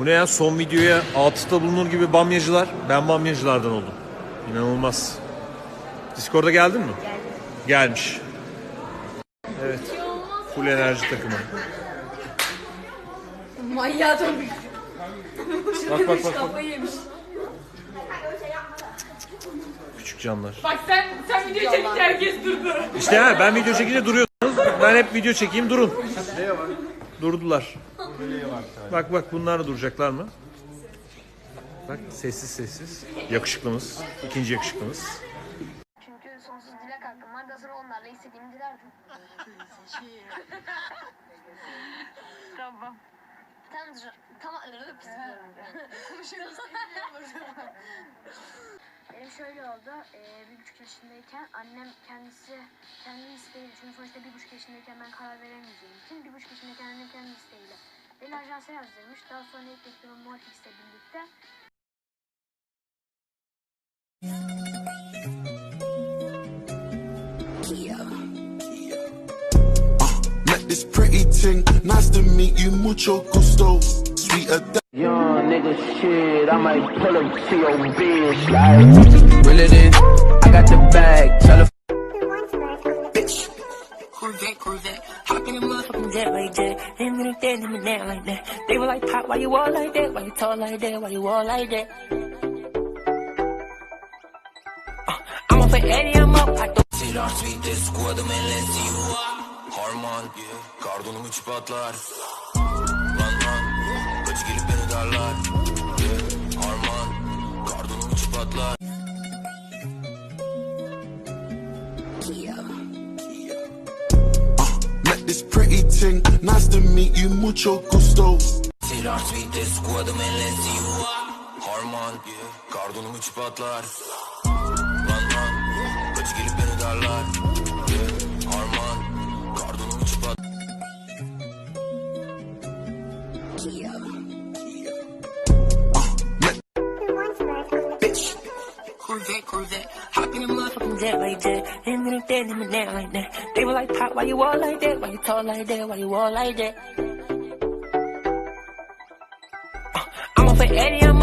Bu ne ya son videoya atıfta bulunur gibi bamyacılar. Ben bamyacılardan oldum. İnanılmaz. Discord'a geldin mi? Gelmiş. Evet. Full enerji takımı. Manyağa dönmüş. Bak bak bak. bak. Kafayı yemiş. Küçük canlar. Bak sen sen video çekince herkes durdu. İşte ha ben video çekince duruyorsunuz. Ben hep video çekeyim durun. Durdular. Bak bak bunlar da duracaklar mı? Bak sessiz sessiz. Yakışıklımız. ikinci yakışıklımız. Çünkü sonsuz dilek hakkım var. Daha sonra onlarla istediğimi dilerdim. Tamam. Tamamdır. Tamam. Benim şöyle oldu. Ee, bir buçuk yaşındayken annem kendisi kendi isteğiyle çünkü sonuçta bir buçuk yaşındayken ben karar veremeyeceğim için bir buçuk beni ajansa yazdırmış. Daha sonra ilk doktorum Morfix'le birlikte Met this pretty thing, nice to meet you, mucho gusto. Sweeter than Young nigga shit, I might pull up to your bitch like Reel it in, I got the bag, tell her Corvette, Corvette. Hop in a motherfucking jet that. Him and that, him and that like that. They were like, Pop, why you all like that? Why you tall like that? Why you all like that? Uh, I'm off for I'm up. I throw Silah tweet'te squad'ım enlesi Harman Kardonum üç patlar Lan lan Kaç gelip beni darlar this pretty thing, nice to meet you, mucho gusto. Squad'ım Harman. Kardonum üç patlar Lan lan. Kaç gelip beni darlar. Harman. Kardonum üç patlar Corvette, Corvette. Hop in a motherfucking jet like that. And that, him and that like that. They were like, Pop, why you all like that? Why you tall like that? Why you all like that? Uh, I'm off for Eddie, I'm